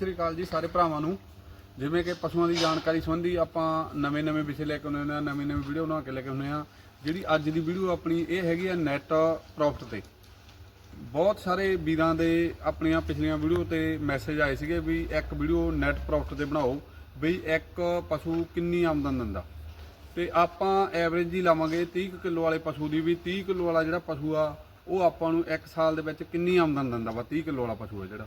ਸ੍ਰੀ ਅਕਾਲ ਜੀ ਸਾਰੇ ਭਰਾਵਾਂ ਨੂੰ। ਜਿਵੇਂ ਕਿ ਪਸ਼ੂਆਂ ਦੀ ਜਾਣਕਾਰੀ ਸੰਬੰਧੀ ਆਪਾਂ ਨਵੇਂ-ਨਵੇਂ ਵਿਸ਼ੇ ਲੈ ਕੇ ਆਉਂਦੇ ਹੁੰਦੇ ਆ ਨਵੀਂ-ਨਵੀਂ ਵੀਡੀਓ ਬਣਾ ਕੇ ਲੈ ਕੇ ਆਉਂਦੇ ਹਾਂ। ਜਿਹੜੀ ਅੱਜ ਦੀ ਵੀਡੀਓ ਆਪਣੀ ਇਹ ਹੈਗੀ ਆ ਨੈਟ ਪ੍ਰੋਫਿਟ ਤੇ। ਬਹੁਤ ਸਾਰੇ ਵੀਰਾਂ ਦੇ ਆਪਣੀਆਂ ਪਿਛਲੀਆਂ ਵੀਡੀਓ ਤੇ ਮੈਸੇਜ ਆਏ ਸੀਗੇ ਵੀ ਇੱਕ ਵੀਡੀਓ ਨੈਟ ਪ੍ਰੋਫਿਟ ਤੇ ਬਣਾਓ ਵੀ ਇੱਕ ਪਸ਼ੂ ਕਿੰਨੀ ਆਮਦਨ ਦਿੰਦਾ। ਤੇ ਆਪਾਂ ਐਵਰੇਜ ਹੀ ਲਾਵਾਂਗੇ 30 ਕਿਲੋ ਵਾਲੇ ਪਸ਼ੂ ਦੀ ਵੀ 30 ਕਿਲੋ ਵਾਲਾ ਜਿਹੜਾ ਪਸ਼ੂ ਆ, ਉਹ ਆਪਾਂ ਨੂੰ ਇੱਕ ਸਾਲ ਦੇ ਵਿੱਚ ਕਿੰਨੀ ਆਮਦਨ ਦਿੰਦਾ ਵਾ 30 ਕਿਲੋ ਵਾਲਾ ਪਸ਼ੂ ਆ ਜਿਹੜਾ।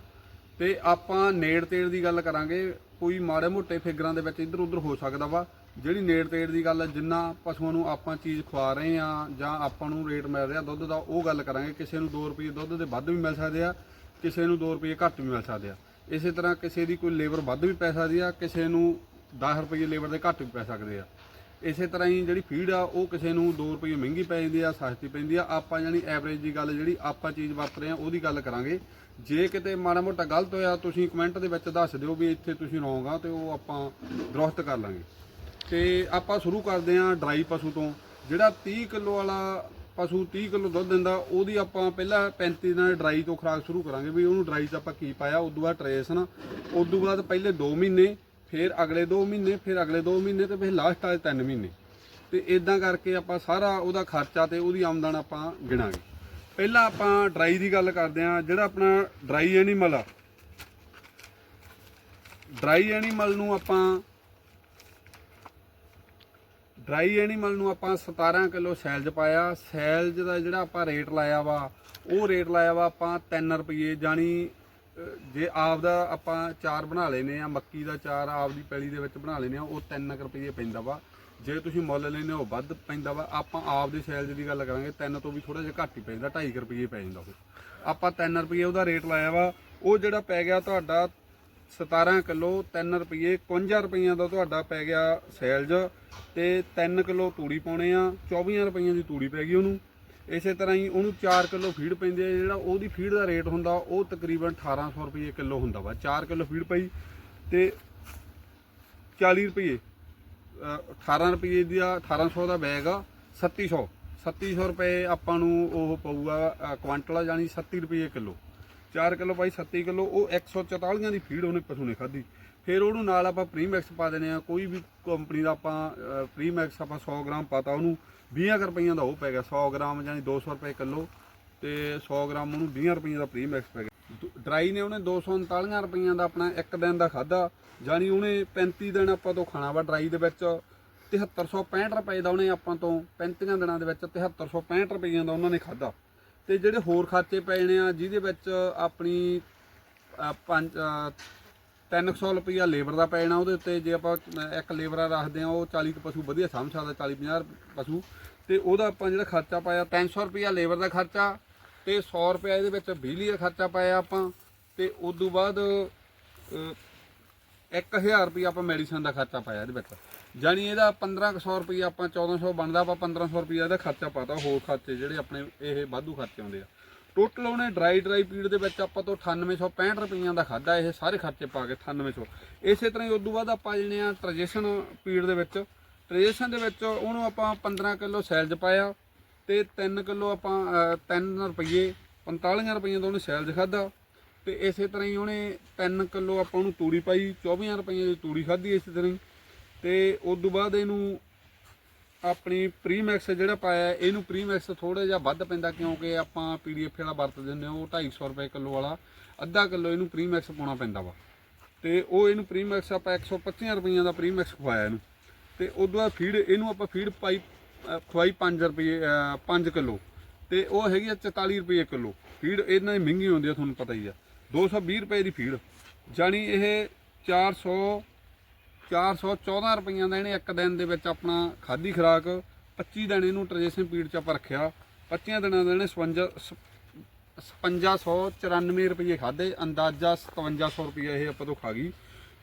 ਤੇ ਆਪਾਂ ਨੇੜ ਤੇੜ ਦੀ ਗੱਲ ਕਰਾਂਗੇ ਕੋਈ ਮਾੜੇ ਮੋਟੇ ਫਿਗਰਾਂ ਦੇ ਵਿੱਚ ਇੱਧਰ ਉੱਧਰ ਹੋ ਸਕਦਾ ਵਾ। ਜਿਹੜੀ ਨੇੜ ਤੇੜ ਦੀ ਗੱਲ ਆ, ਜਿੰਨਾ ਪਸ਼ੂਆਂ ਨੂੰ ਆਪਾਂ ਚੀਜ਼ ਖਵਾ ਰਹੇ ਆ ਜਾਂ ਆਪਾਂ ਨੂੰ ਰੇਟ ਮਿਲ ਰਿਹਾ ਦੁੱਧ ਦਾ ਉਹ ਗੱਲ ਕਰਾਂਗੇ। ਕਿਸੇ ਨੂੰ 2 ਰੁਪਏ ਦੁੱਧ ਦੇ ਵੱਧ ਵੀ ਮਿਲ ਸਕਦੇ ਆ ਕਿਸੇ ਨੂੰ 2 ਰੁਪਏ ਘੱਟ ਵੀ ਮਿਲ ਸਕਦੇ ਆ। ਇਸੇ ਤਰ੍ਹਾਂ ਕਿਸੇ ਦੀ ਕੋਈ ਲੇਬਰ ਵੱਧ ਵੀ ਪੈ ਸਕਦੀ ਆ ਕਿਸੇ ਨੂੰ 10 ਰੁਪਏ ਲੇਬਰ ਦੇ ਘੱਟ ਵੀ ਪੈ ਸਕਦੇ ਆ। ਇਸੇ ਤਰ੍ਹਾਂ ਹੀ ਜਿਹੜੀ ਫੀਡ ਆ, ਉਹ ਕਿਸੇ ਨੂੰ 2 ਰੁਪਏ ਮਹਿੰਗੀ ਪੈ ਜਾਂਦੀ ਆ, ਸਸਤੀ ਪੈਂਦੀ ਆ। ਆਪਾਂ ਜਾਨੀ ਐਵਰੇਜ ਦੀ ਗੱਲ ਜਿਹੜੀ ਆਪਾਂ ਚੀਜ਼ ਵਰਤ ਰਹੇ ਆ, ਉਹਦੀ ਗੱਲ ਕਰਾਂਗੇ। ਜੇ ਕਿਤੇ ਮਾੜਾ ਮੋਟਾ ਗਲਤ ਹੋਇਆ, ਤੁਸੀਂ ਕਮੈਂਟ ਦੇ ਵਿੱਚ ਦੱਸ ਦਿਓ ਵੀ ਇੱਥੇ ਤੁਸੀਂ ਰੋਂਗ ਆ ਤੇ ਉਹ ਆਪਾਂ ਦਰੁਸਤ ਕਰ ਲਾਂਗੇ। ਤੇ ਆਪਾਂ ਸ਼ੁਰੂ ਕਰਦੇ ਆਂ ਡਰਾਈ ਪਸ਼ੂ ਤੋਂ। ਜਿਹੜਾ 30 ਕਿਲੋ ਵਾਲਾ ਪਸ਼ੂ 30 ਕਿਲੋ ਦੁੱਧ ਦਿੰਦਾ, ਉਹਦੀ ਆਪਾਂ ਪਹਿਲਾਂ 35 ਦਿਨਾਂ ਡਰਾਈ ਤੋਂ ਖੁਰਾਕ ਸ਼ੁਰੂ ਕਰਾਂਗੇ ਵੀ ਉਹਨੂੰ ਡਰਾਈ 'ਚ ਆਪਾਂ ਕੀ ਪਾਇਆ, ਉਦੋਂ ਬਾਅਦ ਟ੍ਰੇਸ਼ਨ ਉਦੋਂ ਬਾਅਦ ਪਹਿਲੇ 2 ਮਹੀਨੇ ਫਿਰ ਅਗਲੇ 2 ਮਹੀਨੇ, ਫਿਰ ਅਗਲੇ 2 ਮਹੀਨੇ ਤੇ ਫਿਰ ਲਾਸਟ ਵਾਲੇ 3 ਮਹੀਨੇ। ਤੇ ਇਦਾਂ ਕਰਕੇ ਆਪਾਂ ਸਾਰਾ ਉਹਦਾ ਖਰਚਾ ਤੇ ਉਹਦੀ ਆਮਦਨ ਆਪਾਂ ਗਿਣਾਂਗੇ। ਪਹਿਲਾਂ ਆਪਾਂ ਡਰਾਈ ਦੀ ਗੱਲ ਕਰਦੇ ਆਂ ਜਿਹੜਾ ਆਪਣਾ ਡਰਾਈ ਐਨੀਮਲ ਆ। ਡਰਾਈ ਐਨੀਮਲ ਨੂੰ ਆਪਾਂ ਡਰਾਈ ਐਨੀਮਲ ਨੂੰ ਆਪਾਂ 17 ਕਿਲੋ ਸੈਲਜ ਪਾਇਆ। ਸੈਲਜ ਦਾ ਜਿਹੜਾ ਆਪਾਂ ਰੇਟ ਲਾਇਆ ਵਾ, ਉਹ ਰੇਟ ਲਾਇਆ ਵਾ ਆਪਾਂ 3 ਰੁਪਏ ਜਾਨੀ ਜੇ ਆਪ ਦਾ ਆਪਾਂ ਚਾਰ ਬਣਾ ਲੈਨੇ ਆ, ਮੱਕੀ ਦਾ ਚਾਰ ਆਪ ਦੀ ਪੈਲੀ ਦੇ ਵਿੱਚ ਬਣਾ ਲੈਨੇ ਆ, ਉਹ 3 ਰੁਪਏ ਪੈਂਦਾ ਵਾ। ਜੇ ਤੁਸੀਂ ਮੁੱਲ ਲੈਨੇ ਹੋ ਵੱਧ ਪੈਂਦਾ ਵਾ। ਆਪਾਂ ਆਪ ਦੇ ਸੈਲਜ ਦੀ ਗੱਲ ਕਰਾਂਗੇ 3 ਤੋਂ ਵੀ ਥੋੜਾ ਜਿਹਾ ਘੱਟ ਹੀ ਪੈਂਦਾ 2.5 ਰੁਪਏ ਪੈ ਜਾਂਦਾ ਉਹ। ਆਪਾਂ 3 ਰੁਪਏ ਉਹਦਾ ਰੇਟ ਲਾਇਆ ਵਾ, ਉਹ ਜਿਹੜਾ ਪੈ ਗਿਆ ਤੁਹਾਡਾ 17 ਕਿਲੋ 3 ਰੁਪਏ 51 ਰੁਪਈਆਂ ਦਾ ਤੁਹਾਡਾ ਪੈ ਗਿਆ ਸੈਲਜ ਤੇ 3 ਕਿਲੋ ਤੂੜੀ ਪਾਉਣੇ ਆ 24 ਰੁਪਈਆਂ ਦੀ ਤੂੜੀ ਪੈ ਗਈ ਉਹਨੂੰ। ਇਸੇ ਤਰ੍ਹਾਂ ਹੀ ਉਹਨੂੰ 4 ਕਿਲੋ ਫੀਡ ਪੈਂਦੀ ਹੈ, ਜਿਹੜਾ ਉਹਦੀ ਫੀਡ ਦਾ ਰੇਟ ਹੁੰਦਾ, ਉਹ ਤਕਰੀਬਨ 1800 ਰੁਪਏ ਕਿਲੋ ਹੁੰਦਾ ਵਾ। 4 ਕਿਲੋ ਫੀਡ ਪਈ ਤੇ 40 ਰੁਪਏ, ਅਹ 18 ਰੁਪਏ ਦੀ 1800 ਦਾ ਬੈਗ ਆ 3700 3700 ਰੁਪਏ ਆਪਾਂ ਨੂੰ ਉਹ ਪਊਗਾ, ਅਹ ਕੁਆਂਟਲ ਆ ਜਾਨੀ 70 ਰੁਪਏ ਕਿਲੋ। 4 ਕਿਲੋ ਪਾਈ 37 ਕਿਲੋ, ਉਹ 144 ਦੀ ਫੀਡ ਉਹਨੇ ਪਸ਼ੂ ਨੇ ਖਾਧੀ। ਫਿਰ ਉਹਨੂੰ ਨਾਲ ਆਪਾਂ ਪ੍ਰੀਮੈਕਸ ਪਾ ਦੇਣੇ ਆ। ਕੋਈ ਵੀ ਕੰਪਨੀ ਦਾ ਆਪਾਂ ਪ੍ਰੀਮੈਕਸ ਆਪਾਂ 100 ਗ੍ਰਾਮ ਪਾਤਾ ਉਹਨੂੰ 20 ਕੁ ਰੁਪਈਆਂ ਦਾ ਉਹ ਪੈ ਗਿਆ 100 ਗ੍ਰਾਮ ਯਾਨੀ 200 ਰੁਪਏ ਕਿਲੋ ਤੇ 100 ਗ੍ਰਾਮ ਉਹਨੂੰ 20 ਰੁਪਈਆਂ ਦਾ ਪ੍ਰੀਮੈਕਸ ਪੈ ਗਿਆ। ਡਰਾਈ ਨੇ ਉਹਨੇ 239 ਰੁਪਈਆਂ ਦਾ ਆਪਣਾ ਇੱਕ ਦਿਨ ਦਾ ਖਾਦਾ ਜਾਨੀ ਉਹਨੇ 35 ਦਿਨ ਆਪਾਂ ਤੋਂ ਖਾਣਾ ਵਾ ਡਰਾਈ ਦੇ ਵਿੱਚ 7365 ਰੁਪਏ ਦਾ ਉਹਨੇ ਆਪਾਂ ਤੋਂ 35 ਦਿਨਾਂ ਦੇ ਵਿੱਚ 7365 ਰੁਪਈਆਂ ਦਾ ਉਹਨਾਂ ਨੇ ਖਾਦਾ ਤੇ ਜਿਹੜੇ ਹੋਰ ਖਰਚੇ ਪਏ ਨੇ ਆ ਜਿਹਦੇ ਵਿੱਚ ਆਪਣੀ ਅਹ, ਪੰਜ 300 ਰੁਪਈਆ ਲੇਬਰ ਦਾ ਪੈ ਜਾਣਾ ਉਹਦੇ ਉੱਤੇ ਜੇ ਆਪਾਂ ਇੱਕ ਲੇਬਰਾ ਰੱਖਦੇ ਆ ਉਹ 40 ਕੁ ਪਸ਼ੂ ਵਧੀਆ ਸਮਝ ਸਕਦਾ 40 50 ਪਸ਼ੂ। ਤੇ ਉਹਦਾ ਆਪਾਂ ਜਿਹੜਾ ਖਰਚਾ ਪਾਇਆ 300 ਰੁਪਈਆ ਲੇਬਰ ਦਾ ਖਰਚਾ ਤੇ 100 ਰੁਪਈਆ ਇਹਦੇ ਵਿੱਚ ਬਿਜਲੀ ਦਾ ਖਰਚਾ ਪਾਇਆ ਆਪਾਂ ਤੇ ਉਸ ਤੋਂ ਬਾਅਦ ਅਹ, 1000 ਰੁਪਈਆ ਆਪਾਂ ਮੈਡੀਸਨ ਦਾ ਖਰਚਾ ਪਾਇਆ ਇਹਦੇ ਵਿੱਚ। ਜਾਨੀ ਇਹਦਾ 1500 ਰੁਪਈਆ ਆਪਾਂ 1400 ਬਣਦਾ ਆਪਾਂ 1500 ਰੁਪਈਆ ਇਹਦਾ ਖਰਚਾ ਪਾਤਾ ਹੋਰ ਖਰਚੇ ਜਿਹੜੇ ਆਪਣੇ ਇਹ ਵਾਧੂ ਖਰਚੇ ਆਉਂਦੇ ਆ। ਟੋਟਲ ਉਹਨੇ ਡਰਾਈ ਡਰਾਈ ਪੀੜ ਦੇ ਵਿੱਚ ਆਪਾਂ ਤੋਂ 9865 ਰੁਪਈਆਂ ਦਾ ਖਾਦਾ ਇਹ ਸਾਰੇ ਖਰਚੇ ਪਾ ਕੇ 9800 ਇਸੇ ਤਰ੍ਹਾਂ ਹੀ ਉਦੋਂ ਬਾਅਦ ਆਪਾਂ ਜਿਹੜੇ ਆ ਟ੍ਰਾਂਜੈਕਸ਼ਨ ਪੀੜ ਦੇ ਵਿੱਚ ਟ੍ਰਾਂਜੈਕਸ਼ਨ ਦੇ ਵਿੱਚ ਉਹਨੂੰ ਆਪਾਂ 15 ਕਿਲੋ ਸੈਲਜ ਪਾਇਆ ਤੇ 3 ਕਿਲੋ ਆਪਾਂ 3 ਰੁਪਏ 45 ਰੁਪਈਆਂ ਦਾ ਉਹਨੇ ਸੈਲਜ ਖਾਦਾ ਤੇ ਇਸੇ ਤਰ੍ਹਾਂ ਹੀ ਉਹਨੇ 3 ਕਿਲੋ ਆਪਾਂ ਉਹਨੂੰ ਤੂੜੀ ਪਾਈ 24 ਰੁਪਈਆਂ ਦੀ ਤੂੜੀ ਖਾਧੀ ਇਸੇ ਤਰ੍ਹਾਂ ਹੀ ਤੇ ਉਸ ਤੋਂ ਬਾਅਦ ਇਹਨੂੰ ਆਪਣੀ ਪ੍ਰੀਮੈਕਸ ਜਿਹੜਾ ਪਾਇਆ, ਇਹਨੂੰ ਪ੍ਰੀਮੈਕਸ ਥੋੜਾ ਜਿਹਾ ਵੱਧ ਪੈਂਦਾ ਕਿਉਂਕਿ ਆਪਾਂ ਪੀਡੀਐਫ ਵਾਲਾ ਵਰਤ ਦਿੰਦੇ ਹਾਂ, ਉਹ 250 ਰੁਪਏ ਕਿਲੋ ਵਾਲਾ, ਅੱਧਾ ਕਿਲੋ ਇਹਨੂੰ ਪ੍ਰੀਮੈਕਸ ਪਾਉਣਾ ਪੈਂਦਾ ਵਾ। ਤੇ ਉਹ ਇਹਨੂੰ ਪ੍ਰੀਮੈਕਸ ਆਪਾਂ 125 ਰੁਪਈਆਂ ਦਾ ਪ੍ਰੀਮੈਕਸ ਖਵਾਇਆ ਇਹਨੂੰ। ਤੇ ਉਦੋਂ ਬਾਅਦ ਫੀਡ ਇਹਨੂੰ ਆਪਾਂ ਫੀਡ ਪਾਈ ਖਵਾਈ 5 ਰੁਪਏ 5 ਕਿਲੋ। ਤੇ ਉਹ ਹੈਗੀ ਆ 44 ਰੁਪਏ ਕਿਲੋ। ਫੀਡ ਇਹਨਾਂ ਦੀ ਮਹਿੰਗੀ ਹੁੰਦੀ ਆ, ਤੁਹਾਨੂੰ ਪਤਾ ਹੀ ਆ। 220 ਰੁਪਏ ਦੀ ਫੀਡ ਜਾਨੀ ਇਹ 400 414 ਰੁਪਈਆਂ ਦਾ ਇਹਨੇ ਇੱਕ ਦਿਨ ਦੇ ਵਿੱਚ ਆਪਣਾ ਖਾਦੀ ਖਰਾਕ 25 ਦਿਨ ਇਹਨੂੰ ਟ੍ਰਾਂਜੈਕਸ਼ਨ ਪੀੜ ਚ ਆਪਾਂ ਰੱਖਿਆ। 25 ਦਿਨਾਂ ਦਾ ਇਹਨੇ 55 5594 ਰੁਪਏ ਖਾਦੇ ਅੰਦਾਜ਼ਾ 5700 ਰੁਪਏ ਇਹ ਆਪਾਂ ਤੋਂ ਖਾ ਗਈ।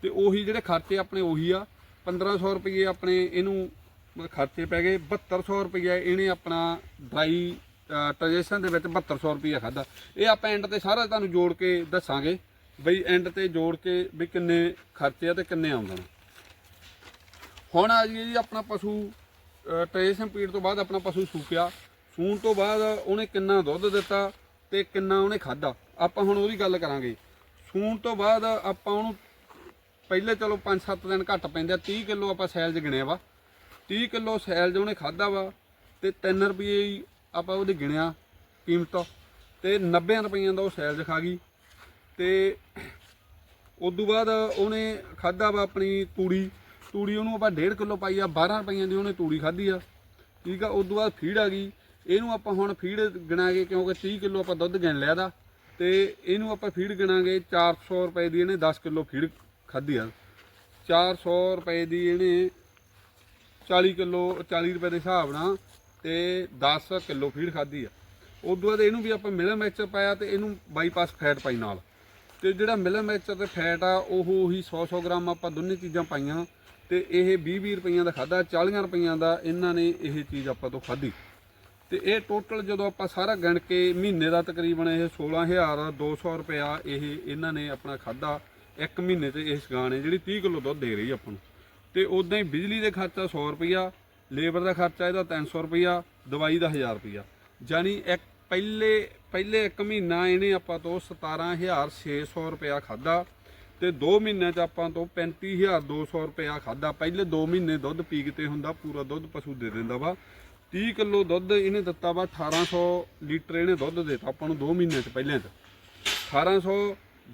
ਤੇ ਉਹੀ ਜਿਹੜੇ ਖਰਚੇ ਆਪਣੇ ਉਹੀ ਆ। 1500 ਰੁਪਏ ਆਪਣੇ ਇਹਨੂੰ ਮਤਲਬ ਖਰਚੇ ਪੈ ਗਏ 7200 ਰੁਪਏ ਇਹਨੇ ਆਪਣਾ ਡਰਾਈ ਟ੍ਰਾਂਜੈਕਸ਼ਨ ਦੇ ਵਿੱਚ 7200 ਰੁਪਏ ਖਾਦਾ ਇਹ ਆਪਾਂ ਐਂਡ ਤੇ ਸਾਰਾ ਤੁਹਾਨੂੰ ਜੋੜ ਕੇ ਦੱਸਾਂਗੇ, ਬਈ ਐਂਡ ਤੇ ਜੋੜ ਕੇ ਵੀ ਕਿੰਨੇ ਖਰਚੇ ਆ ਤੇ ਕਿੰਨੇ ਆਉਂਦੇ ਨੇ। ਹੁਣ ਆ ਜੀ ਆਪਣਾ ਪਸ਼ੂ ਟ੍ਰਾਂਜੈਕਸ਼ਨ ਪੀੜ ਤੋਂ ਬਾਅਦ ਆਪਣਾ ਪਸ਼ੂ ਸੂਕਿਆ ਸੂਣ ਤੋਂ ਬਾਅਦ ਉਹਨੇ ਕਿੰਨਾ ਦੁੱਧ ਦਿੱਤਾ ਤੇ ਕਿੰਨਾ ਉਹਨੇ ਖਾਦਾ ਆਪਾਂ ਹੁਣ ਉਹਦੀ ਗੱਲ ਕਰਾਂਗੇ। ਸੂਣ ਤੋਂ ਬਾਅਦ ਆਪਾਂ ਉਹਨੂੰ ਪਹਿਲੇ ਚਲੋ 5-7 ਦਿਨ ਘੱਟ ਪੈਂਦੇ ਆ 30 ਕਿਲੋ ਆਪਾਂ ਸੈਲਜ ਗਿਣਿਆ ਵਾ। 30 ਕਿਲੋ ਸੈਲਜ ਉਹਨੇ ਖਾਦਾ ਵਾ ਤੇ 3 ਰੁਪਏ ਆਪਾਂ ਉਹਦੇ ਗਿਣਿਆ ਕੀਮਤ। ਤੇ 90 ਰੁਪਈਆਂ ਦਾ ਉਹ ਸੈਲਜ ਖਾ ਗਈ। ਤੇ ਤੋਂ ਬਾਅਦ ਉਹਨੇ ਖਾਦਾ ਵਾ ਆਪਣੀ ਤੂੜੀ। ਤੂੜੀ ਉਹਨੂੰ ਆਪਾਂ 1.5 ਕਿਲੋ ਪਾਈ ਆ 12 ਰੁਪਈਆਂ ਦੀ ਉਹਨੇ ਤੂੜੀ ਖਾਧੀ ਆ। ਠੀਕ ਆ, ਉਦੋਂ ਬਾਅਦ ਫੀਡ ਆ ਗਈ। ਇਹਨੂੰ ਆਪਾਂ ਹੁਣ ਫੀਡ ਗਿਣਾਂਗੇ ਕਿਉਂਕਿ 30 ਕਿਲੋ ਆਪਾਂ ਦੁੱਧ ਗਿਣ ਲਿਆ ਦਾ ਤੇ ਇਹਨੂੰ ਆਪਾਂ ਫੀਡ ਗਿਣਾਂਗੇ 400 ਰੁਪਏ ਦੀ ਇਹਨੇ 10 ਕਿਲੋ ਫੀਡ ਖਾਧੀ ਆ। 400 ਰੁਪਏ ਦੀ ਇਹਨੇ 40 ਕਿਲੋ 40 ਰੁਪਏ ਦੇ ਹਿਸਾਬ ਨਾਲ ਤੇ 10 ਕਿਲੋ ਫੀਡ ਖਾਧੀ ਆ। ਉਦੋਂ ਬਾਅਦ ਇਹਨੂੰ ਵੀ ਆਪਾਂ ਮਿਲਨ ਮਿਕਸਚਰ ਪਾਇਆ ਤੇ ਇਹਨੂੰ ਬਾਈਪਾਸ ਫੈਟ ਪਾਈ ਨਾਲ। ਤੇ ਜਿਹੜਾ ਮਿਲਨ ਮਿਕਸਚਰ ਤੇ ਫੈਟ ਆ, ਉਹ ਉਹੀ 100 100 ਗ੍ਰਾਮ ਆਪਾਂ ਦੋਨੇ ਚੀਜ਼ਾਂ ਪਾਈਆਂ। ਤੇ ਇਹ 20 20 ਰੁਪਈਆਂ ਦਾ ਖਾਦਾ 40 ਰੁਪਈਆਂ ਦਾ ਇਹਨਾਂ ਨੇ ਇਹ ਚੀਜ਼ ਆਪਾਂ ਤੋਂ ਖਾਧੀ। ਤੇ ਇਹ ਟੋਟਲ ਜਦੋਂ ਆਪਾਂ ਸਾਰਾ ਗਿਣ ਕੇ ਮਹੀਨੇ ਦਾ ਤਕਰੀਬਨ ਇਹ 16200 ਰੁਪਇਆ ਇਹ ਇਹਨਾਂ ਨੇ ਆਪਣਾ ਖਾਦਾ ਇੱਕ ਮਹੀਨੇ ਤੇ ਇਸ ਗਾਂ ਨੇ ਜਿਹੜੀ 30 ਕਿਲੋ ਦੁੱਧ ਦੇ ਰਹੀ ਆਪਾਂ ਨੂੰ। ਤੇ ਉਦਾਂ ਹੀ ਬਿਜਲੀ ਦੇ ਖਰਚਾ 100 ਰੁਪਇਆ, ਲੇਬਰ ਦਾ ਖਰਚਾ ਇਹਦਾ 300 ਰੁਪਇਆ, ਦਵਾਈ ਦਾ 1000 ਰੁਪਇਆ। ਜਾਨੀ ਇੱਕ ਪਹਿਲੇ ਪਹਿਲੇ ਇੱਕ ਮਹੀਨਾ ਇਹਨੇ ਆਪਾਂ ਤੋਂ 17600 ਰੁਪਇਆ ਖਾਦਾ ਤੇ 2 ਮਹੀਨਿਆਂ ਚ ਆਪਾਂ ਤੋਂ 35200 ਰੁਪਇਆ ਖਾਦਾ ਪਹਿਲੇ 2 ਮਹੀਨੇ ਦੁੱਧ ਪੀ ਕੇ ਤੇ ਹੁੰਦਾ, ਪੂਰਾ ਦੁੱਧ ਪਸ਼ੂ ਦੇ ਦਿੰਦਾ ਵਾ। 30 ਕਿਲੋ ਦੁੱਧ ਇਹਨੇ ਦਿੱਤਾ ਵਾ 1800 ਲੀਟਰ ਇਹਨੇ ਦੁੱਧ ਦੇਤਾ ਆਪਾਂ ਨੂੰ 2 ਮਹੀਨਿਆਂ ਚ ਪਹਿਲਿਆਂ ਚ। 1800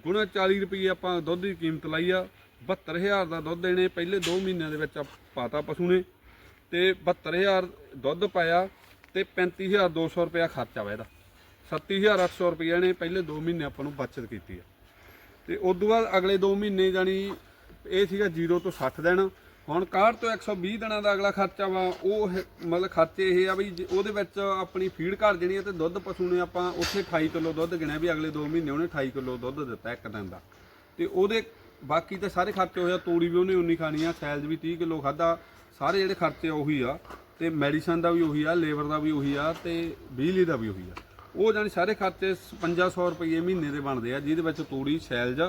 ਗੁਣਾ 40 ਰੁਪਏ ਆਪਾਂ ਦੁੱਧ ਦੀ ਕੀਮਤ ਲਾਈ ਆ। 72000 ਦਾ ਦੁੱਧ ਇਹਨੇ ਪਹਿਲੇ 2 ਮਹੀਨਿਆਂ ਦੇ ਵਿੱਚ ਪਾਤਾ ਪਸ਼ੂ ਨੇ। ਤੇ 72000 ਦੁੱਧ ਪਾਇਆ ਤੇ 35200 ਰੁਪਇਆ ਖਰਚਾ ਵਾ ਇਹਦਾ। 37800 ਰੁਪਇਆ ਇਹਨੇ ਪਹਿਲੇ 2 ਮਹੀਨੇ ਆਪਾਂ ਨੂੰ ਬਚਤ ਕੀਤੀ ਆ। ਤੇ ਉਸ ਤੋਂ ਬਾਅਦ ਅਗਲੇ 2 ਮਹੀਨੇ ਜਾਨੀ ਇਹ ਸੀਗਾ 0 ਤੋਂ 60 ਦਿਨ। ਹੁਣ 61 ਤੋਂ 120 ਦਿਨਾਂ ਦਾ ਅਗਲਾ ਖਰਚਾ ਵਾ, ਉਹ ਮਤਲਬ ਖਰਚੇ ਇਹ ਆ ਵੀ ਜੇ ਉਹਦੇ ਵਿੱਚ ਆਪਣੀ ਫੀਡ ਘਰ ਜਣੀ ਹੈ ਤੇ ਦੁੱਧ ਪਸ਼ੂ ਨੇ ਆਪਾਂ ਉੱਥੇ 28 ਕਿਲੋ ਦੁੱਧ ਗਿਣਿਆ ਵੀ ਅਗਲੇ 2 ਮਹੀਨੇ ਉਹਨੇ 28 ਕਿਲੋ ਦੁੱਧ ਦਿੱਤਾ ਇੱਕ ਦਿਨ ਦਾ। ਤੇ ਉਹਦੇ ਬਾਕੀ ਤਾਂ ਸਾਰੇ ਖਰਚੇ ਹੋਇਆ ਤੂੜੀ ਵੀ ਉਹਨੇ ਉਨੀ ਖਾਣੀ ਆ, ਸੈਲਜ ਵੀ 30 ਕਿਲੋ ਖਾਦਾ ਸਾਰੇ ਜਿਹੜੇ ਖਰਚੇ ਉਹੀ ਆ। ਤੇ ਮੈਡੀਸਨ ਦਾ ਵੀ ਉਹੀ ਆ, ਲੇਬਰ ਦਾ ਵੀ ਉਹੀ ਆ ਤੇ ਬਿਜਲੀ ਦਾ ਵੀ ਉਹੀ ਆ। ਉਹ ਜਾਨੀ ਸਾਰੇ ਖਰਚੇ 5500 ਰੁਪਏ ਮਹੀਨੇ ਦੇ ਬਣਦੇ ਆ, ਜਿਹਦੇ ਵਿੱਚ ਤੂੜੀ, ਸੈਲਜ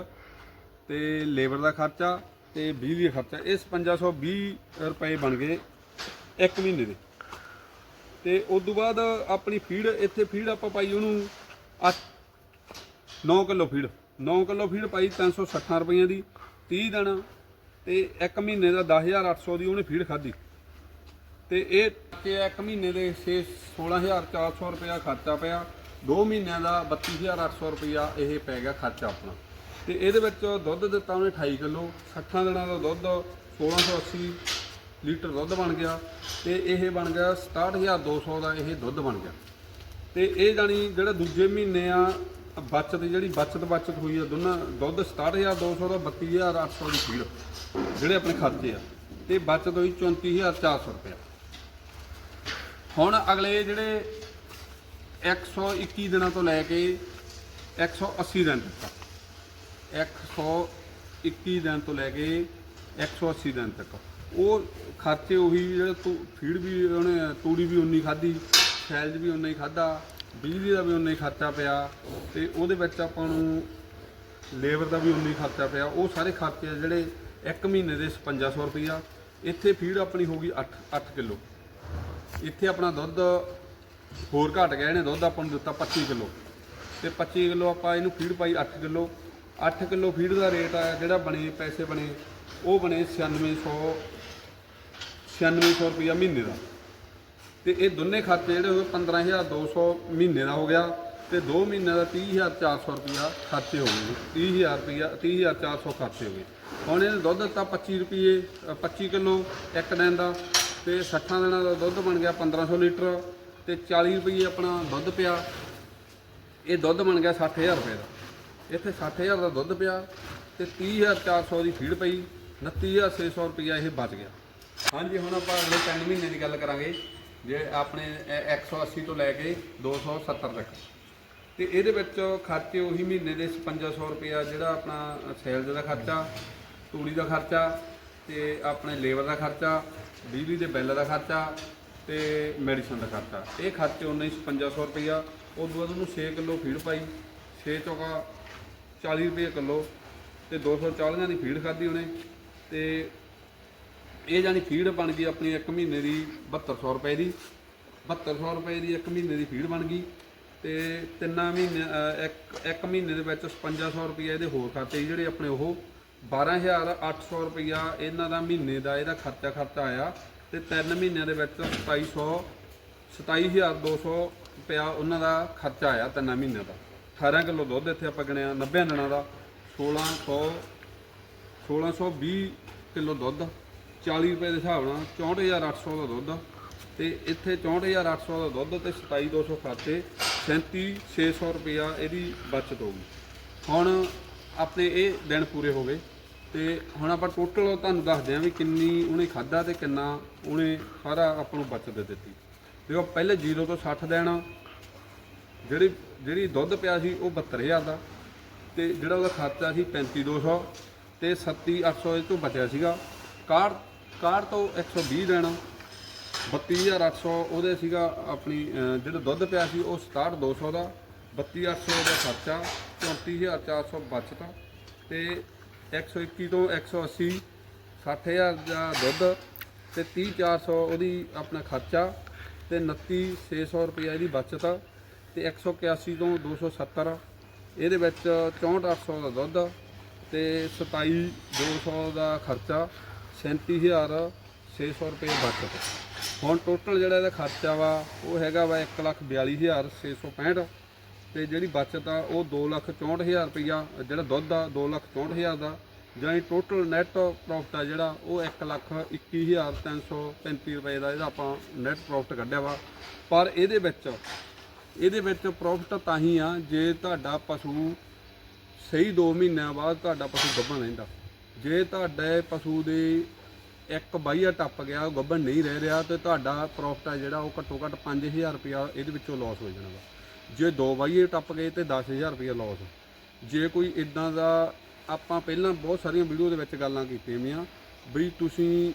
ਤੇ ਲੇਬਰ ਦਾ ਖਰਚਾ ਤੇ ਬਿਜਲੀ ਦਾ ਖਰਚਾ ਇਹ 5520 ਰੁਪਏ ਬਣ ਗਏ ਇੱਕ ਮਹੀਨੇ ਦੇ। ਤੇ ਉਸ ਤੋਂ ਬਾਅਦ ਆਪਣੀ ਫੀਡ, ਇੱਥੇ ਫੀਡ ਆਪਾਂ ਪਾਈ ਉਹਨੂੰ 9 ਕਿਲੋ ਫੀਡ 9 ਕਿਲੋ ਫੀਡ ਪਾਈ 360 ਰੁਪਈਆਂ ਦੀ 30 ਦਿਨ ਤੇ ਇੱਕ ਮਹੀਨੇ ਦਾ 10800 ਦੀ ਉਹਨੇ ਫੀਡ ਖਾਧੀ। ਤੇ ਇਹ ਕਿ ਇੱਕ ਮਹੀਨੇ ਦੇ 6 16400 ਰੁਪਇਆ ਖਰਚਾ ਪਿਆ। 2 ਮਹੀਨਿਆਂ ਦਾ 32800 ਰੁਪਇਆ ਇਹ ਪੈ ਗਿਆ ਖਰਚਾ ਆਪਣਾ। ਤੇ ਇਹਦੇ ਵਿੱਚ ਦੁੱਧ ਦਿੱਤਾ ਉਹਨੇ 28 ਕਿਲੋ 60 ਦਿਨਾਂ ਦਾ ਦੁੱਧ 1680 ਲੀਟਰ ਦੁੱਧ ਬਣ ਗਿਆ। ਤੇ ਇਹ ਬਣ ਗਿਆ 67200 ਦਾ ਇਹ ਦੁੱਧ ਬਣ ਗਿਆ। ਤੇ ਇਹ ਜਾਨੀ ਜਿਹੜਾ ਦੂਜੇ ਮਹੀਨੇ ਆ, ਬਚਤ ਜਿਹੜੀ ਬਚਤ ਬਚਤ ਹੋਈ ਆ ਦੋਨਾਂ, ਦੁੱਧ 67200 ਦਾ 32800 ਦੀ ਫੀਡ, ਜਿਹੜੇ ਆਪਣੇ ਖਰਚੇ ਆ। ਤੇ ਬਚਤ ਹੋਈ 34400 ਰੁਪਇਆ। ਹੁਣ ਅਗਲੇ ਜਿਹੜੇ 121 ਦਿਨਾਂ ਤੋਂ ਲੈ ਕੇ 180 ਦਿਨ ਤੱਕ 121 ਦਿਨ ਤੋਂ ਲੈ ਕੇ 180 ਦਿਨ ਤੱਕ ਉਹ ਖਰਚੇ ਉਹੀ ਜਿਹੜੇ ਤੂੰ ਫੀਡ ਵੀ ਉਹਨੇ, ਤੂੜੀ ਵੀ ਉਨੀ ਖਾਧੀ ਸੈਲਜ ਵੀ ਉਨਾ ਹੀ ਖਾਦਾ ਬਿਜਲੀ ਦਾ ਵੀ ਉਨਾ ਹੀ ਖਰਚਾ ਪਿਆ ਤੇ ਉਹਦੇ ਵਿੱਚ ਆਪਾਂ ਨੂੰ ਲੇਬਰ ਦਾ ਵੀ ਉਨਾ ਹੀ ਖਰਚਾ ਪਿਆ। ਉਹ ਸਾਰੇ ਖਰਚੇ ਆ ਜਿਹੜੇ ਇੱਕ ਮਹੀਨੇ ਦੇ 5500 ਰੁਪਈਆ। ਇੱਥੇ ਫੀਡ ਆਪਣੀ ਹੋ ਗਈ 8 8 ਕਿਲੋ। ਇੱਥੇ ਆਪਣਾ ਦੁੱਧ ਹੋਰ ਘਟ ਗਿਆ ਇਹਨੇ ਦੁੱਧ ਆਪਾਂ ਨੂੰ ਦਿੱਤਾ 25 ਕਿਲੋ। ਤੇ 25 ਕਿਲੋ ਆਪਾਂ ਇਹਨੂੰ ਫੀਡ ਪਾਈ 8 ਕਿਲੋ। 8 ਕਿਲੋ ਫੀਡ ਦਾ ਰੇਟ ਆ ਜਿਹੜਾ ਬਣੇ ਪੈਸੇ ਬਣੇ ਉਹ ਬਣੇ 9600 9600 ਰੁਪਇਆ ਮਹੀਨੇ ਦਾ। ਤੇ ਇਹ ਦੋਨੇ ਖਾਤੇ ਜਿਹੜੇ ਹੋ ਗਏ 15200 ਮਹੀਨੇ ਦਾ ਹੋ ਗਿਆ ਤੇ 2 ਮਹੀਨੇ ਦਾ 30400 ਰੁਪਇਆ ਖਰਚੇ ਹੋ ਗਏ। 30000 ਰੁਪਇਆ 30400 ਖਰਚੇ ਹੋ ਗਏ। ਹੁਣ ਇਹਨੇ ਦੁੱਧ ਦਿੱਤਾ 25 ਰੁਪਏ ਅ, 25 ਕਿਲੋ ਇੱਕ ਦਿਨ ਦਾ। ਤੇ 60 ਦਿਨਾਂ ਦਾ ਦੁੱਧ ਬਣ ਗਿਆ 1500 ਲੀਟਰ ਤੇ 40 ਰੁਪਏ ਆਪਣਾ ਦੁੱਧ ਪਿਆ। ਇਹ ਦੁੱਧ ਬਣ ਗਿਆ 60000 ਰੁਪਏ ਦਾ। ਇੱਥੇ 60000 ਦਾ ਦੁੱਧ ਪਿਆ ਤੇ 30400 ਦੀ ਫੀਡ ਪਈ 29600 ਰੁਪਇਆ ਇਹ ਬਚ ਗਿਆ। ਹਾਂਜੀ, ਹੁਣ ਆਪਾਂ ਅਗਲੇ 3 ਮਹੀਨੇ ਦੀ ਗੱਲ ਕਰਾਂਗੇ, ਜੇ ਆਪਣੇ ਇਹ 180 ਤੋਂ ਲੈ ਕੇ 270 ਤੱਕ। ਤੇ ਇਹਦੇ ਵਿੱਚ ਖਰਚੇ ਉਹੀ ਮਹੀਨੇ ਦੇ 5500 ਰੁਪਇਆ ਜਿਹੜਾ ਆਪਣਾ ਸੇਲਜ਼ ਦਾ ਖਰਚਾ, ਤੂੜੀ ਦਾ ਖਰਚਾ ਤੇ ਆਪਣੇ ਲੇਬਰ ਦਾ ਖਰਚਾ ਬਿਜਲੀ ਦੇ ਬਿੱਲ ਦਾ ਖਰਚਾ ਤੇ ਮੈਡੀਸਨ ਦਾ ਖਰਚਾ। ਇਹ ਖਰਚੇ ਉਹਨੇ 5500 ਰੁਪਇਆ ਉਸ ਤੋਂ ਬਾਅਦ ਉਹਨੂੰ 6 ਕਿਲੋ ਫੀਡ ਪਾਈ। 6 ਚੌਕਾ 40 ਰੁਪਏ ਕਿਲੋ ਤੇ 240 ਦੀ ਫੀਡ ਖਾਧੀ ਉਹਨੇ। ਤੇ ਇਹ ਜਾਨੀ ਫੀਡ ਬਣ ਗਈ ਆਪਣੀ ਇੱਕ ਮਹੀਨੇ ਦੀ 7200 ਰੁਪਏ ਦੀ। 7200 ਰੁਪਏ ਦੀ ਇੱਕ ਮਹੀਨੇ ਦੀ ਫੀਡ ਬਣ ਗਈ। ਤੇ ਤਿੰਨਾਂ ਮਹੀਨੇ ਇੱਕ ਇੱਕ ਮਹੀਨੇ ਦੇ ਵਿੱਚ 5500 ਰੁਪਏ ਇਹਦੇ ਹੋਰ ਖਾਤੇ ਜਿਹੜੇ ਆਪਣੇ ਉਹ 12800 ਰੁਪਇਆ ਇਹਨਾਂ ਦਾ ਮਹੀਨੇ ਦਾ ਇਹਦਾ ਖਰਚਾ ਖਰਚਾ ਆਇਆ ਤੇ ਤਿੰਨ ਮਹੀਨਿਆਂ ਦੇ ਵਿੱਚ 2700 27200 ਰੁਪਇਆ ਉਹਨਾਂ ਦਾ ਖਰਚਾ ਆਇਆ ਤਿੰਨਾਂ ਮਹੀਨਿਆਂ ਦਾ। 18 ਕਿਲੋ ਦੁੱਧ ਇੱਥੇ ਆਪਾਂ ਗਿਣਿਆ 90 ਦਿਨਾਂ ਦਾ 1600 1620 ਕਿਲੋ ਦੁੱਧ 40 ਰੁਪਏ ਦੇ ਹਿਸਾਬ ਨਾਲ 64800 ਦਾ ਦੁੱਧ ਤੇ ਇੱਥੇ 64800 ਦਾ ਦੁੱਧ ਤੇ 27200 ਖਾਤੇ 37600 ਰੁਪਇਆ ਇਹਦੀ ਬਚਤ ਹੋ ਗਈ। ਹੁਣ ਆਪਣੇ ਇਹ ਦਿਨ ਪੂਰੇ ਹੋ ਗਏ। ਤੇ ਹੁਣ ਆਪਾਂ ਟੋਟਲ ਤੁਹਾਨੂੰ ਦੱਸਦੇ ਹਾਂ ਵੀ ਕਿੰਨੀ ਉਹਨੇ ਖਾਦਾ ਤੇ ਕਿੰਨਾ ਉਹਨੇ ਸਾਰਾ ਆਪਾਂ ਨੂੰ ਬਚਤ ਦਿੱਤੀ। ਦੇਖੋ, ਪਹਿਲੇ 0 ਤੋਂ 60 ਦੇਣਾ ਜਿਹੜੀ ਜਿਹੜੀ ਦੁੱਧ ਪਿਆ ਸੀ ਉਹ 72000 ਦਾ। ਤੇ ਜਿਹੜਾ ਉਹਦਾ ਖਰਚਾ ਸੀ 35200 ਤੇ 37800 ਇਹ ਤੋਂ ਬਚਿਆ ਸੀਗਾ। ਕਾਰ ਕਾਰ ਤੋਂ 120 ਦਿਨ 32800 ਉਹਦੇ ਸੀਗਾ ਆਪਣੀ ਜਿਹੜਾ ਦੁੱਧ ਪਿਆ ਸੀ ਉਹ 67200 ਦਾ। 32800 ਦਾ ਖਰਚਾ 34400 ਬਚਤ ਤੇ 121 ਤੋਂ 180 60000 ਦਾ ਦੁੱਧ ਤੇ 30400 ਉਹਦੀ ਆਪਣਾ ਖਰਚਾ ਤੇ 29600 ਰੁਪਏ ਇਹਦੀ ਬਚਤ ਤੇ 181 ਤੋਂ 270 ਇਹਦੇ ਵਿੱਚ 64800 ਦਾ ਦੁੱਧ ਤੇ 27200 ਦਾ ਖਰਚਾ 37600 ਰੁਪਏ ਬਚਤ। ਹੁਣ ਟੋਟਲ ਜਿਹੜਾ ਇਹਦਾ ਖਰਚਾ ਵਾ, ਉਹ ਹੈਗਾ ਵਾ 142665 ਤੇ ਜਿਹੜੀ ਬਚਤ ਆ, ਉਹ 264000 ਰੁਪਇਆ ਜਿਹੜਾ ਦੁੱਧ ਆ 264000 ਦਾ। ਜਾਨੀ ਟੋਟਲ ਨੈਟ ਪ੍ਰੋਫਿਟ ਆ ਜਿਹੜਾ, ਉਹ 121335 ਰੁਪਏ ਦਾ ਇਹਦਾ ਆਪਾਂ ਨੈਟ ਪ੍ਰੋਫਿਟ ਕੱਢਿਆ ਵਾ। ਪਰ ਇਹਦੇ ਵਿੱਚ ਇਹਦੇ ਵਿੱਚ ਪ੍ਰੋਫਿਟ ਤਾਂ ਹੀ ਆ, ਜੇ ਤੁਹਾਡਾ ਪਸ਼ੂ ਸਹੀ 2 ਮਹੀਨਿਆਂ ਬਾਅਦ ਤੁਹਾਡਾ ਪਸ਼ੂ ਗੱਭਣ ਰਹਿੰਦਾ। ਜੇ ਤੁਹਾਡੇ ਪਸ਼ੂ ਦੇ ਇੱਕ ਬਾਈਆ ਟੱਪ ਗਿਆ, ਉਹ ਗੱਭਣ ਨਹੀਂ ਰਹਿ ਰਿਹਾ, ਤੇ ਤੁਹਾਡਾ ਪ੍ਰੋਫਿਟ ਆ ਜਿਹੜਾ, ਉਹ ਘੱਟੋ ਘੱਟ 5000 ਰੁਪਇਆ ਇਹਦੇ ਵਿੱਚੋਂ ਲਾਸ ਹੋ ਜਾਣਾ ਵਾ। ਜੇ ਦੋ ਬਾਈਏ ਟੱਪ ਗਏ ਤੇ 10000 ਰੁਪਇਆ ਲਾਸ ਜੇ ਕੋਈ ਇਦਾਂ ਦਾ ਆਪਾਂ ਪਹਿਲਾਂ ਬਹੁਤ ਸਾਰੀਆਂ ਵੀਡੀਓ ਦੇ ਵਿੱਚ ਗੱਲਾਂ ਕੀਤੀਆਂ ਵੀਆਂ ਬਈ ਤੁਸੀਂ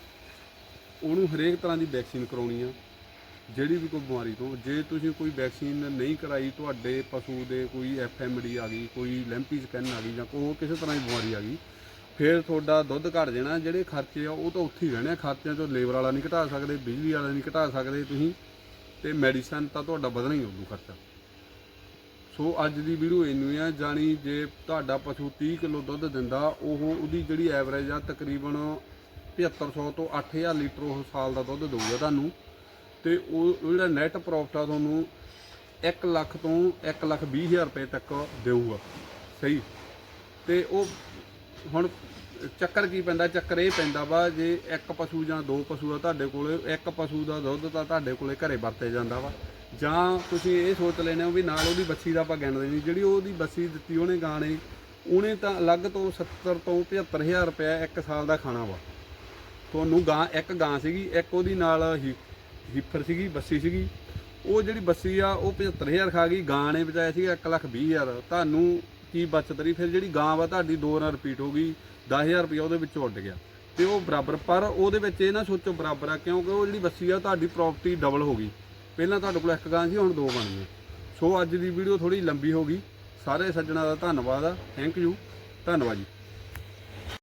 ਉਹਨੂੰ ਹਰੇਕ ਤਰ੍ਹਾਂ ਦੀ ਵੈਕਸੀਨ ਕਰਾਉਣੀ ਆ, ਜਿਹੜੀ ਵੀ ਕੋਈ ਬਿਮਾਰੀ ਤੋਂ। ਜੇ ਤੁਸੀਂ ਕੋਈ ਵੈਕਸੀਨ ਨਹੀਂ ਕਰਾਈ, ਤੁਹਾਡੇ ਪਸ਼ੂ ਦੇ ਕੋਈ ਐਫਐਮਡੀ ਆ ਗਈ, ਕੋਈ ਲੈਂਪੀ ਸਕੈਨ ਆ ਗਈ ਜਾਂ ਕੋਈ ਹੋਰ ਕਿਸੇ ਤਰ੍ਹਾਂ ਦੀ ਬਿਮਾਰੀ ਆ ਗਈ, ਫਿਰ ਤੁਹਾਡਾ ਦੁੱਧ ਘਟ ਜਾਣਾ, ਜਿਹੜੇ ਖਰਚੇ ਆ ਉਹ ਤਾਂ ਉੱਥੇ ਹੀ ਰਹਿਣੇ ਆ। ਖਰਚਿਆਂ ਚੋਂ ਲੇਬਰ ਵਾਲਾ ਨਹੀਂ ਘਟਾ ਸਕਦੇ, ਬਿਜਲੀ ਵਾਲਾ ਨਹੀਂ ਘਟਾ ਸਕਦੇ ਤੁਸੀਂ, ਤੇ ਮੈਡੀਸਨ ਤਾਂ ਤੁਹਾਡਾ ਵਧਣਾ ਹੀ ਉਦੋਂ ਖਰਚਾ। ਸੋ ਅੱਜ ਦੀ ਵੀਡੀਓ ਇੰਨੀ ਆ ਜਾਣੀ ਜੇ ਤੁਹਾਡਾ ਪਸ਼ੂ 30 ਕਿਲੋ ਦੁੱਧ ਦਿੰਦਾ, ਉਹ ਉਹਦੀ ਜਿਹੜੀ ਐਵਰੇਜ ਆ ਤਕਰੀਬਨ 7500 ਤੋਂ 8000 ਲੀਟਰ ਉਹ ਸਾਲ ਦਾ ਦੁੱਧ ਦਊਗਾ ਤੁਹਾਨੂੰ। ਤੇ ਉਹ ਉਹ ਜਿਹੜਾ ਨੈਟ ਪ੍ਰੋਫਿਟ ਆ ਤੁਹਾਨੂੰ 1 ਲੱਖ ਤੋਂ 1 ਲੱਖ 20 ਹਜ਼ਾਰ ਰੁਪਏ ਤੱਕ ਦੇਊਗਾ। ਸਹੀ? ਤੇ ਉਹ ਹੁਣ ਚੱਕਰ ਕੀ ਪੈਂਦਾ, ਚੱਕਰ ਇਹ ਪੈਂਦਾ ਵਾ ਜੇ ਇੱਕ ਪਸ਼ੂ ਜਾਂ ਦੋ ਪਸ਼ੂ ਆ ਤੁਹਾਡੇ ਕੋਲੇ, ਇੱਕ ਪਸ਼ੂ ਦਾ ਦੁੱਧ ਤਾਂ ਤੁਹਾਡੇ ਕੋਲੇ ਘਰੇ ਵਰਤੇ ਜਾਂਦਾ ਵਾ। ਜਾਂ ਤੁਸੀਂ ਇਹ ਸੋਚ ਲੈਣੇ ਹੋ ਵੀ ਨਾਲ ਉਹਦੀ ਬੱਸੀ ਦਾ ਆਪਾਂ ਗਿਣਦੇ ਨਹੀਂ। ਜਿਹੜੀ ਉਹਦੀ ਬੱਸੀ ਦਿੱਤੀ ਉਹਨੇ ਗਾਂ ਨੇ ਉਹਨੇ ਤਾਂ ਅਲੱਗ ਤੋਂ 70 ਤੋਂ 75000 ਰੁਪਇਆ ਇੱਕ ਸਾਲ ਦਾ ਖਾਣਾ ਵਾ। ਤੁਹਾਨੂੰ ਗਾਂ, ਇੱਕ ਗਾਂ ਸੀਗੀ, ਇੱਕ ਉਹਦੀ ਨਾਲ ਹੀਫਰ ਸੀਗੀ, ਬੱਸੀ ਸੀਗੀ। ਉਹ ਜਿਹੜੀ ਬੱਸੀ ਆ, ਉਹ 75000 ਖਾ ਗਈ ਗਾਂ ਨੇ ਬਚਾਇਆ ਸੀਗਾ 1 ਲੱਖ 20000 ਤੁਹਾਨੂੰ ਕੀ ਬਚਤ ਰਹੀ? ਫਿਰ ਜਿਹੜੀ ਗਾਂ ਵਾ, ਤੁਹਾਡੀ ਦੋ ਨਾਲ ਰਿਪੀਟ ਹੋ ਗਈ 10000 ਰੁਪਏ ਉਹਦੇ ਵਿੱਚੋਂ ਉੱਡ ਗਿਆ। ਤੇ ਉਹ ਬਰਾਬਰ, ਪਰ ਉਹਦੇ ਵਿੱਚ ਇਹ ਨਾ ਸੋਚੋ ਬਰਾਬਰ ਆ, ਕਿਉਂਕਿ ਉਹ ਜਿਹੜੀ ਬੱਸੀ ਆ, ਤੁਹਾਡੀ ਪ੍ਰਾਪਰਟੀ ਡਬਲ ਹੋ ਗਈ। ਪਹਿਲਾਂ ਤੁਹਾਡੇ ਕੋਲ ਇੱਕ ਗਾਂ ਸੀ, ਹੁਣ ਦੋ ਬਣ ਗਈਆਂ ਸੋ ਅੱਜ ਦੀ ਵੀਡੀਓ ਥੋੜੀ ਲੰਬੀ ਹੋ ਗਈ। ਸਾਰੇ ਸੱਜਣਾ ਦਾ ਧੰਨਵਾਦ ਆ। ਥੈਂਕ ਯੂ ਧੰਨਵਾਦ ਜੀ।